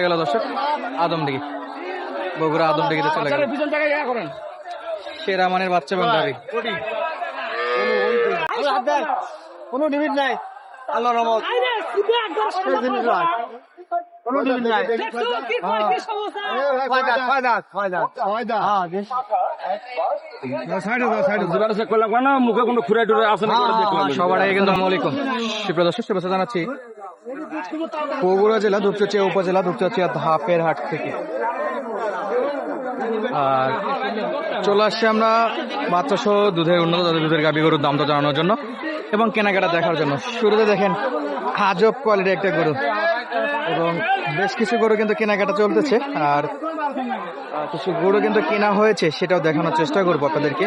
গেল দর্শক বগুড়া চলে গেল। পিছন থেকে করেন সেরা মানের বাচ্চা এবং কোনো লিমিট নাই। আল্লাহ রহমত। কোনো লিমিট নাই। দেখলাম সবার আগে কিন্তু দর্শক শুভেচ্ছা জানাচ্ছি বগুড়া জেলা ধূপচাচিয়া উপজেলা ধূপচাচিয়া ধাপের হাট থেকে। আর চলে আসছি আমরা বাচ্চা সহ দুধের উন্নত জাতের দুধের গাভী গরুর দামটা জানানোর জন্য এবং কেনাকাটা দেখার জন্য। শুরুতে দেখেন আজব কোয়ালিটির একটা গরু এবং বেশ কিছু গরু কিন্তু কেনাকাটা চলতেছে আর কিছু গরু কিন্তু কেনা হয়েছে সেটাও দেখানোর চেষ্টা করব আপনাদেরকে।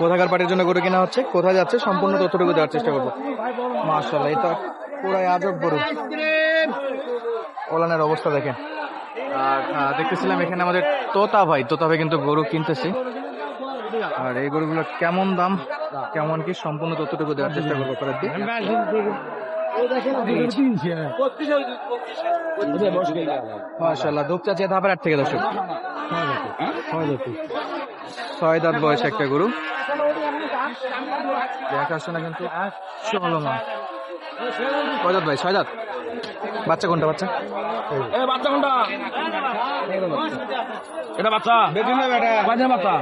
কোথাকার পার্টির জন্য গরু কেনা হচ্ছে, কোথায় যাচ্ছে, সম্পূর্ণ তথ্যটুকু দেওয়ার চেষ্টা করব। মার্শাল্লাহ এটা পুরাই আজব গরু ওলানের অবস্থা দেখেন। আর দেখতেছিলাম এখানে আমাদের তোতা ভাই। তোতা ভাই কিন্তু গরু কিনতেছে। আর এই গরুগুলো কেমন দাম, কেমন কি, সম্পূর্ণ তথ্যটুকু দেওয়ার চেষ্টা করব করে দিই মার্শাল্লাহ দুপ চাচিয়া ধাপের হাট থেকে দর্শক। ছয় দাঁত বয়স একটা গরু। দেখাশোনা কিন্তু চলো না কয় দাঁত ভাই? ছয় দাঁত বাচ্চা কোনটা বাচ্চা? বাচ্চা কোনটা? এটা বাচ্চা। বাচ্চা বাচ্চা?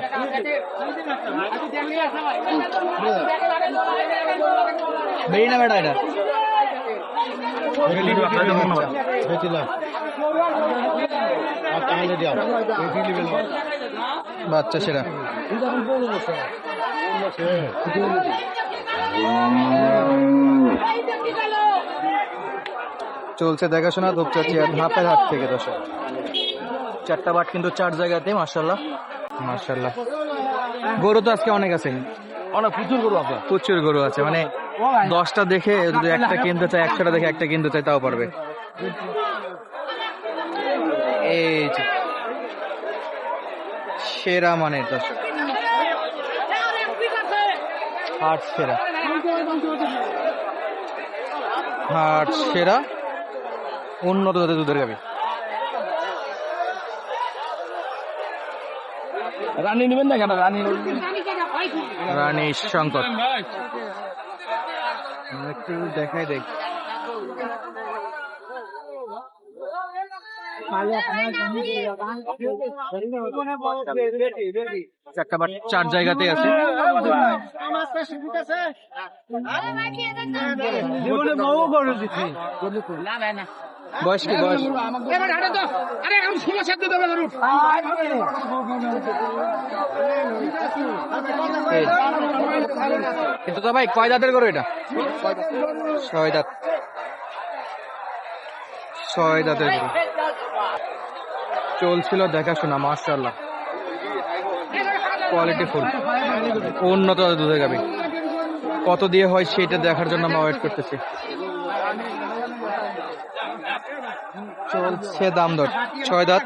বেরি না বেটা এটা? বাচ্চা। সেরা। চলছে দেখাশোনা ধূপচাচিয়া ধাপের হাট থেকে দর্শক চারটা বাট কিন্তু চার জায়গাতে মার্শাল্লাহ মার্শাল্লাহ গরু তো আজকে অনেক আছে অনেক প্রচুর গরু আছে প্রচুর গরু আছে মানে দশটা দেখে যদি একটা কিনতে চায় একশোটা দেখে একটা কিনতে চায় তাও পারবে এই সেরা মানের দর্শক হাট সেরা হাট সেরা, উন্নত জাতের দুধের গাবি রানী নেবেন না কেন? রানী রানী শঙ্কর। একটু দেখাই দেখ। চারটা বার চার জায়গাতে আছে। বয়স কি বয়স? এই। কিন্তু তো ভাই কয় দাঁতের করো এটা? ছয় দাঁত। ছয় দাঁতের গরু। চলছিল দেখাশোনা মার্শাল্লাহ কোয়ালিটি ফুল উন্নত দুধের গাবি কত দিয়ে হয় সেটা দেখার জন্য আমরা ওয়েট করতেছি। চলছে দাম দর। ছয় দাঁত।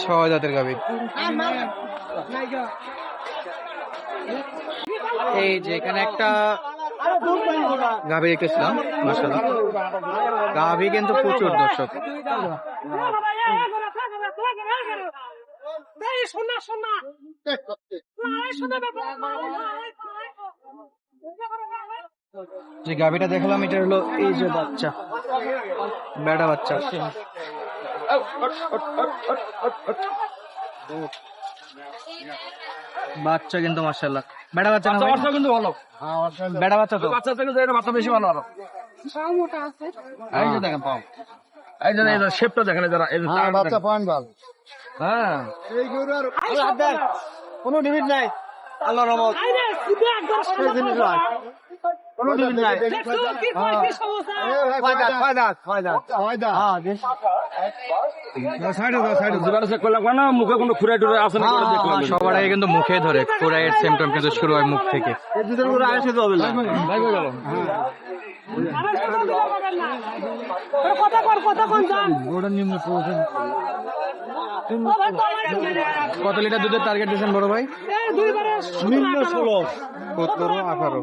ছয় দাঁতের গাবি এই যে এখানে একটা গাভি দেখতেছিলাম মাসাল্লাহ গাভি কিন্তু প্রচুর দর্শক। যে গাভিটা দেখলাম, এটা হলো এই যে বাচ্চা, বেড়া বাচ্চা। বাচ্চা কিন্তু মার্শাল্লাহ বেড়া বাচ্চা না বাচ্চা কিন্তু ভালো। বেড়া বাচ্চা তো? বাচ্চা থেকে এটা বাচ্চা বেশি ভালো আরও। মোটা আছে এই যে দেখেন পাও। এই যে এই যে শেপটা দেখেন এই যে এই যে বাচ্চা পয়েন্ট ভালো। হ্যাঁ। এই গরু আর কোনো লিমিট নাই। আল্লাহর রহমত। মুখে কোনো খুরাই টুড়ে আছে না সবার আগে কিন্তু মুখে ধরে খুরাইয়ের সিমটম কিন্তু শুরু হয় মুখ থেকে। হয়ে কথা কর কথা কন নিম্ন কত লিটার দুধের টার্গেট দিয়েছেন বড় ভাই? নিম্ন ষোলো। সতেরো আঠারো।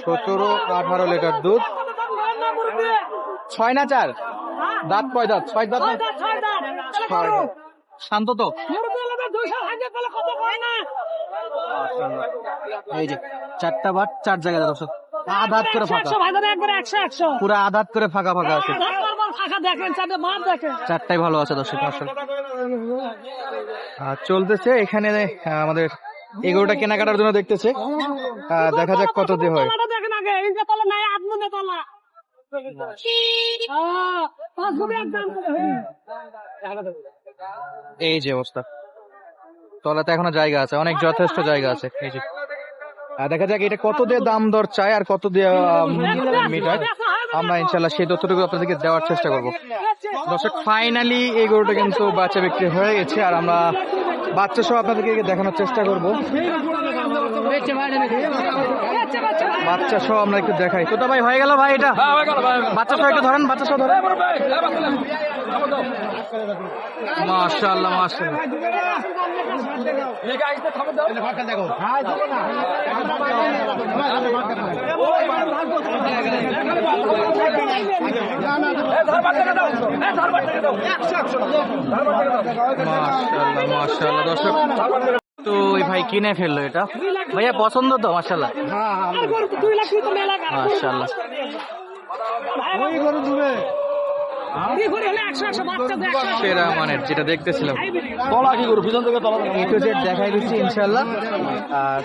সতেরো আঠারো লিটার দুধ। ছয় না চার? দাঁত কয় দাঁত? ছয় দাঁত ছয় দাঁত। শান্ত তো। এই যে চারটা বাট চার জায়গায় দর্শক আধাত করে ফাঁকা। পুরো আধাত করে ফাঁকা ফাঁকা আছে। চারটাই ভালো আছে দর্শক আর চলতেছে এখানে আমাদের এগুলোটা কেনাকাটার জন্য দেখতেছে। দেখা যাক কত দিয়ে হয়। হ্যাঁ। এই যে অবস্থা। তলাতে এখনও জায়গা আছে অনেক যথেষ্ট জায়গা আছে। এই যে দেখা যাক এটা কত দিয়ে দাম দর চায় আর কত দিয়ে মিটার আমরা ইনশাল্লাহ সেই তথ্যটুকু আপনাদেরকে দেওয়ার চেষ্টা করব। দর্শক ফাইনালি এই গরুটা কিন্তু বাচ্চা বিক্রি হয়ে গেছে আর আমরা বাচ্চা সহ আপনাদেরকে দেখানোর চেষ্টা করব। বাচ্চা সহ আমরা একটু দেখাই। তো ভাই হয়ে গেল ভাই এটা? বাচ্চা সহ একটু ধরেন বাচ্চা সহ ধরেন। মাশাআল্লাহ মাশাআল্লাহ। মাশাআল্লাহ দর্শক তো ওই ভাই কিনে ফেলল এটা। ভাইয়া পছন্দ তো মাশাআল্লাহ? আর সেরা মানের যেটা দেখতেছিলাম। তলা কি করব পিছন থেকে তলা এ জেড দেখাই দিচ্ছি ইনশাল্লাহ আর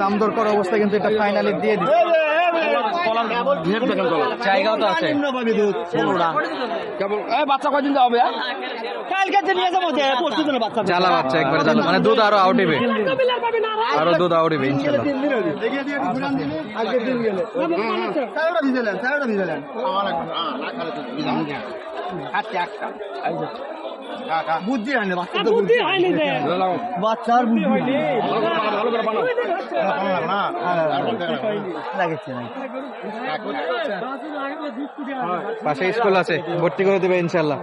দাম দর করা অবস্থা কিন্তু এটা ফাইনালি দিয়ে দিচ্ছি। তলার ঘের দেখেন তলা জায়গাও তো আছে। নিম্ন পাবি দুধ ষোলোটা কেবল এই বাচ্চা কয়দিন যাওয়া কালকে নিয়ে যাব পরশু দিনে বাচ্চা জ্বালা বাচ্চা একবারে জ্বালা। মানে দুধ আরও না আর দুধ দিন গেলে। বুদ্ধি হয় বুদ্ধি হয়নি বাচ্চার বুদ্ধি হয় না। ভালো করে বানাও লাগেছে না। পাশে স্কুল আছে ভর্তি করে দেবে ইনশাল্লাহ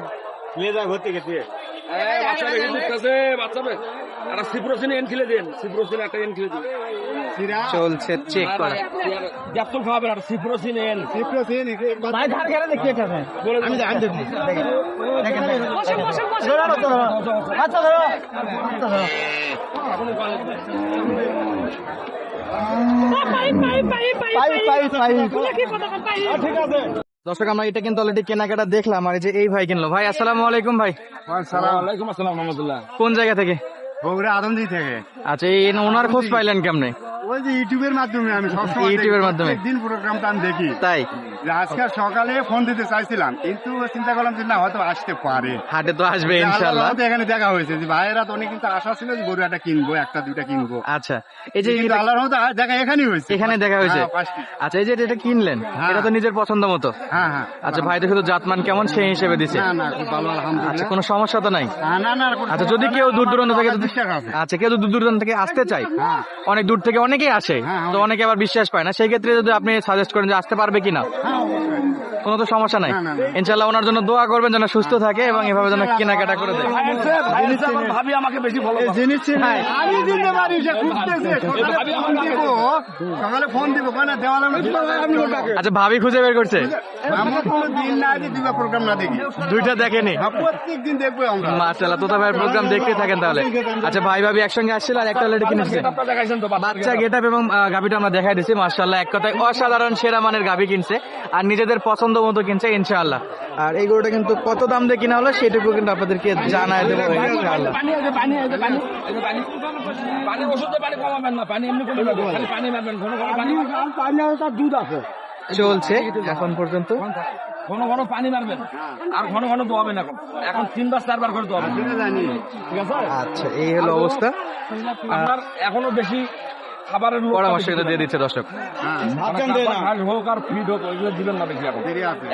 এই, বাচ্চা ভর্তি দুধতেছে, বাচ্চা বে- একটা সিপ্রোসিন এন খেলে দেন সিপ্রোসিন একটা এন খেলে দিন চলছে চেক করা। খাওয়াবেন আর ভাই ধার খেলে দেখি এখানে। আমি দেখি। দেখেন। দেখেন, দেখেন। বসেন বসেন বসেন ধরো, ধরো, ধরো। দর্শক আমরা এটা কিন্তু অলরেডি কেনাকাটা দেখলাম আর যে এই ভাই কিনলো। ভাই আসসালামু আলাইকুম ভাই। আসসালাম কোন জায়গা থেকে? বগুড়া আদমদি থেকে। আচ্ছা এই ওনার খোঁজ পাইলেন কেমনে? ওই যে ইউটিউবের মাধ্যমে আমি সবসময় ইউটিউবের মাধ্যমে? প্রত্যেকদিন প্রোগ্রামটা আমি দেখি। তাই? আজকে সকালে ফোন দিতে চাইছিলাম কিন্তু চিন্তা করলাম যে না হয়তো আসতে পারে। হাটে তো আসবে এখানে দেখা হয়েছে যে ভাইয়েরা তো অনেক কিন্তু আশা ছিল যে গরু একটা কিনবো একটা দুইটা কিনবো। আচ্ছা এই যে আল্লাহর দেখা এখানেই হয়েছে। এখানে দেখা হয়েছে। হ্যাঁ, আচ্ছা এই যে এটা কিনলেন হ্যাঁ। এটা তো নিজের পছন্দ মতো। হ্যাঁ হ্যাঁ। আচ্ছা ভাই তো শুধু জাতমান কেমন সেই হিসেবে দিছে। না না খুব ভালো আচ্ছা আলহামদুলিল্লাহ কোনো সমস্যা তো নাই? না না আচ্ছা যদি কেউ দূর দূরান্ত থেকে আচ্ছা কেউ দূর দূরান্ত থেকে আসতে চায় হ্যাঁ। অনেক দূর থেকে অনেকেই আসে হ্যাঁ, তো অনেকে আবার বিশ্বাস পায় না। সেই ক্ষেত্রে যদি আপনি সাজেস্ট করেন যে আসতে পারবে কিনা? হ্যাঁ কোনো তো সমস্যা নাই। ইনশাল্লাহ ওনার জন্য দোয়া করবেন যেন সুস্থ থাকে এবং এভাবে যেন কেনাকাটা করে দেয়। ভাবি আমাকে বেশি ভালো জিনিস আমি দিতে পারি সে খুঁজতেছে। সকালে ফোন দিব। সকালে ফোন দিব কেন দেওয়া লাগবে আমি ওটাকে আচ্ছা ভাবি খুঁজে বের করছে। আমার কোনো দিন না যে দুটো প্রোগ্রাম না দেখি। দুইটা দেখেনি। প্রত্যেক দিন দেখব আমরা। মাশাআল্লাহ তোতা ভাইয়ের প্রোগ্রাম দেখতে থাকেন তাহলে। আচ্ছা ভাই ভাবি একসঙ্গে আসছিল আর একটা অলরেডি কিনেছে। আপনারা বাচ্চা গেট আপ এবং গাভীটা আমরা দেখাই দিচ্ছি মার্শাল্লাহ এক কথায় অসাধারণ সেরা মানের গাভী কিনছে। আর নিজেদের পছন্দ মতো কিনছে, ইনশাআল্লাহ। আর এই গরুটা কিন্তু কত দাম দিয়ে কিনা হলো সেটুকু কিন্তু আপনাদেরকে জানায় দেবো, ইনশাআল্লাহ। চলছে, এখন পর্যন্ত। ঘন ঘন পানি মারবেন আর ঘন ঘন দোয়াবেন এখন এখন তিনবার চারবার করে দোয়াবেন ঠিক আছে আচ্ছা এই হলো অবস্থা। আপনার এখনও বেশি খাবারের পরামর্শ কিন্তু দিয়ে দিচ্ছে দর্শক। হ্যাঁ মানে ঘাস হোক আর ফিড হোক ওইগুলো দিবেন না বেশি এখন।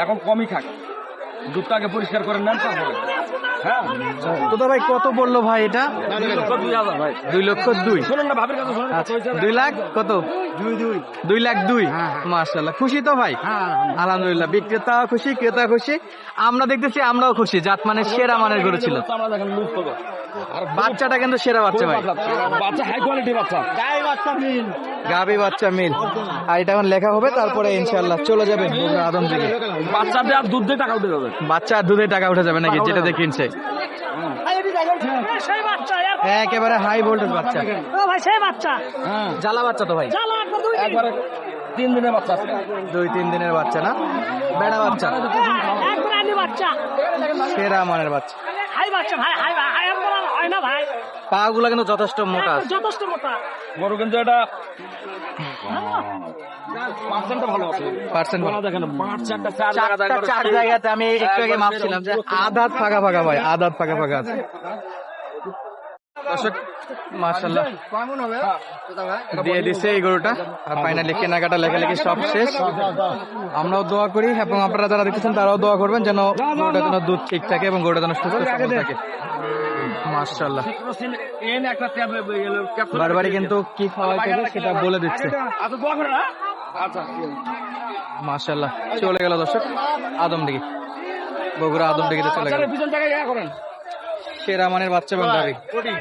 এখন কমই খাক দুধটাকে পরিষ্কার করে নেন তারপরে। হ্যাঁ। তোতা ভাই কত বলল ভাই এটা? দুই লক্ষ দুই। শোনেন না ভাবির কথা আচ্ছা। দুই লাখ কত? দুই দুই। দুই লাখ দুই। মার্শাল্লাহ খুশি তো ভাই? আলহামদুলিল্লাহ। বিক্রেতা খুশি ক্রেতা খুশি। আমরা দেখতেছি আমরাও খুশি। জাত মানে সেরা মানের গরু ছিল। বাচ্চাটা কিন্তু সেরা বাচ্চা ভাই। বাচ্চা হাই কোয়ালিটি বাচ্চা। মিল গাবি বাচ্চা মিল। আর এটা এখন লেখা হবে তারপরে ইনশাল্লাহ চলে যাবে আদম থেকে। বাচ্চা দিয়ে আর দুধ দিয়ে টাকা উঠে যাবে। বাচ্চা আর দুধে টাকা উঠে যাবে নাকি? যেটা দিয়ে কিনছে। একেবারে হাই ভোল্টেজ বাচ্চা। ও ভাই সেই বাচ্চা। হ্যাঁ জ্বালা বাচ্চা তো ভাই। একবার একবারে তিন দিনের বাচ্চা দুই তিন দিনের বাচ্চা না? বেড়া বাচ্চা। হ্যাঁ, আনি বাচ্চা। সেরা মানের বাচ্চা। হাই বাচ্চা ভাই হাই ভাই হাই একবার হয় না ভাই। পা গুলা কিন্তু যথেষ্ট মোটা। যথেষ্ট মোটা। গরু কিন্তু এটা আমি একটু আগে মাপছিলাম যে আধাত ফাঁকা ফাঁকা ভাই আধাত ফাঁকা ফাঁকা আছে। দর্শক মার্শাল্লাহ দিয়ে এই গরুটা আর ফাইনালি কেনাকাটা লেখালেখি সব শেষ আমরাও দোয়া করি এবং আপনারা যারা দেখতেছেন তারাও দোয়া করবেন যেন গরুটা যেন দুধ ঠিক থাকে এবং গরুটা যেন সুস্থ থাকে মার্শাল্লাহ বারবারই কিন্তু কি খাওয়াইতে হবে সেটা বলে দিচ্ছে আচ্ছা আচ্ছা মার্শাল্লাহ চলে গেল দর্শক আদম দিকে বগুড়া আদম দিকে চলে গেল ইয়া সেরা মানের বাচ্চা কোটি